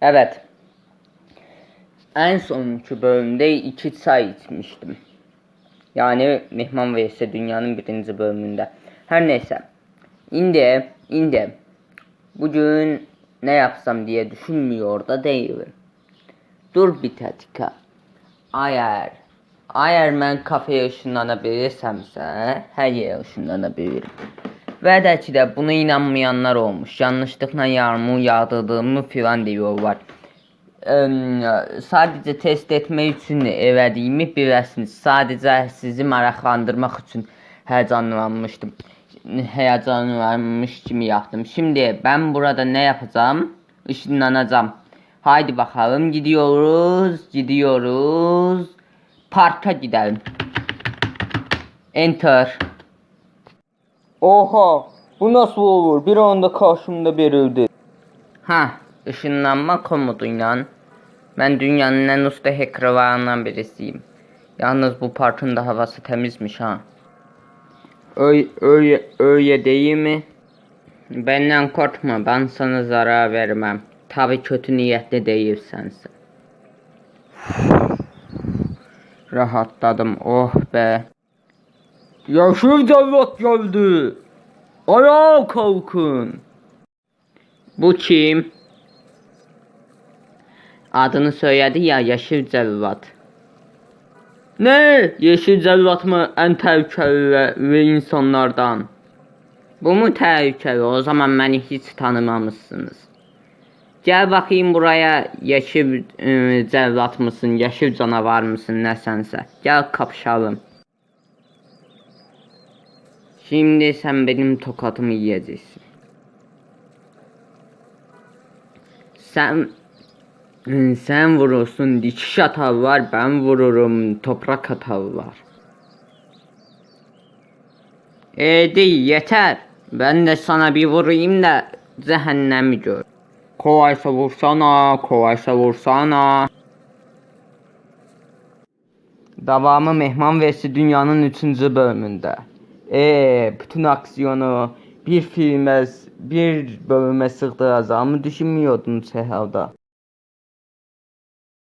Evet. En sonki bölümde iki çay içmiştim. Yani Mehman vs Dünyanın birinci bölümünde. Her neyse. İndi, indi. Bugün ne yapsam diye düşünmüyor da değilim. Dur bir dakika. Eğer, eğer ben kafeye ışınlanabilirsemse her yere ışınlanabilirim. Ve de ki de buna inanmayanlar olmuş. Yanlışlıkla yağmur yağdırdığımı filan diyorlar. Eee, sadece test etmek için evədiyimi bilirsiniz. Sadece sizi maraqlandırmaq için heyecanlanmıştım. Heyecanlanmış kimi yaptım. Şimdi ben burada ne yapacağım? Işınlanacağım. Haydi bakalım gidiyoruz, gidiyoruz. Parka gidelim. Enter. Oha, bu nasıl olur? Bir anda karşımda verildi. Ha, ışınlanma komutuyla ben dünyanın en usta hackerlarından birisiyim. Yalnız bu parkın da havası temizmiş ha. Öyle, öyle, öyle değil mi? Benden korkma, ben sana zarar vermem. Tabi kötü niyetli değilsense. Rahatladım, oh be. Yaşır devlet geldi. Ayağa kalkın. Bu kim? Adını söyledi ya Yeşil Cellat. Ne? Yeşil Cellat mı en tehlikeli ve- insanlardan? Bu mu tehlikeli? O zaman beni hiç tanımamışsınız. Gel bakayım buraya yeşil e, cellat mısın, yeşil canavar mısın ne sense. Gel kapışalım. Şimdi sen benim tokatımı yiyeceksin. Sen sen vurursun dikiş hatağı var ben vururum toprak hatağı var. E değil yeter. Ben de sana bir vurayım da cehennemi gör. Kolaysa vursana, kolaysa vursana. Davamı Mehman vs Dünya'nın 3. bölümünde. Eee bütün aksiyonu bir filme, bir bölüme sığdıracağımı düşünmüyordum herhalde.